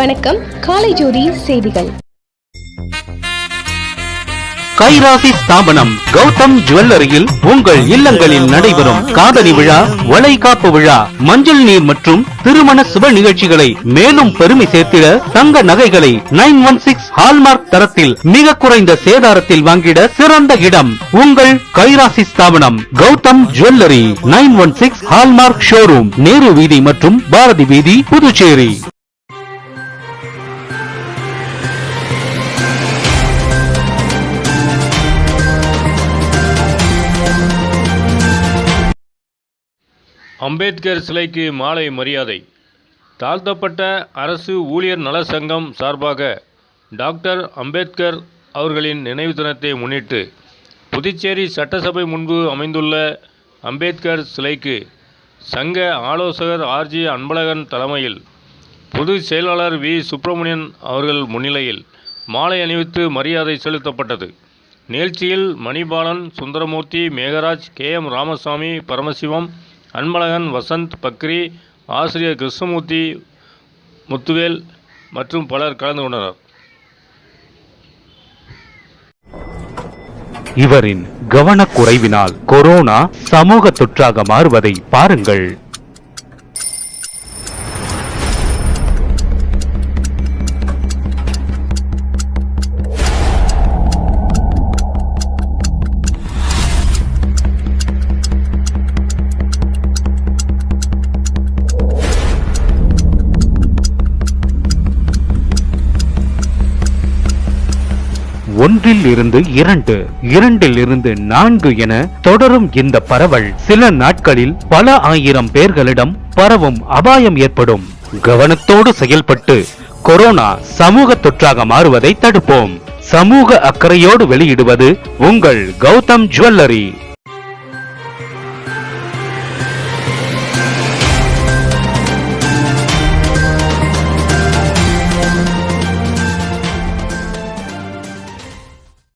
வணக்கம். காலை ஜோதி செய்திகள். கைராசி ஸ்தாபனம். கௌதம் ஜுவல்லரியில் உங்கள் இல்லங்களில் நடைபெறும் காதலி விழா வளைகாப்பு விழா மஞ்சள் நீர் மற்றும் திருமண சுப நிகழ்ச்சிகளை மேலும் பெருமை சேர்த்திட தங்க நகைகளை நைன் ஒன் சிக்ஸ் ஹால்மார்க் தரத்தில் மிக குறைந்த சேதாரத்தில் வாங்கிட சிறந்த இடம் உங்கள் கைராசி ஸ்தாபனம். Gautham jewellery nine one six hallmark showroom. Nehru வீதி மற்றும் பாரதி வீதி புதுச்சேரி. அம்பேத்கர் சிலைக்கு மாலை மரியாதை. தாழ்த்தப்பட்ட அரசு ஊழியர் நல சங்கம் சார்பாக டாக்டர் அம்பேத்கர் அவர்களின் நினைவு தினத்தை முன்னிட்டு புதுச்சேரி சட்டசபை முன்பு அமைந்துள்ள அம்பேத்கர் சிலைக்கு சங்க ஆலோசகர் ஆர்ஜி அன்பழகன் தலைமையில் பொது செயலாளர் வி சுப்பிரமணியன் அவர்கள் முன்னிலையில் மாலை அணிவித்து மரியாதை செலுத்தப்பட்டது. நிகழ்ச்சியில் மணிபாலன் சுந்தரமூர்த்தி மேகராஜ் கே எம் ராமசாமி பரமசிவம் அன்பழகன் வசந்த் பக்ரி ஆசிரியர் கிருஷ்ணமூர்த்தி முத்துவேல் மற்றும் பலர் கலந்து கொண்டனர். இவரின் கவனக்குறைவினால் கொரோனா சமூக தொற்றாக மாறுவதை பாருங்கள். ஒன்றில் இருந்து இரண்டு இரண்டில் இருந்து நான்கு என தொடரும் இந்த பரவல். சில நாட்களில் பல ஆயிரம் பேர்களிடம் பரவும் அபாயம் ஏற்படும். கவனத்தோடு செயல்பட்டு கொரோனா சமூக தொற்றாக மாறுவதை தடுப்போம். சமூக அக்கறையோடு வெளியிடுவது உங்கள் கௌதம் ஜுவல்லரி.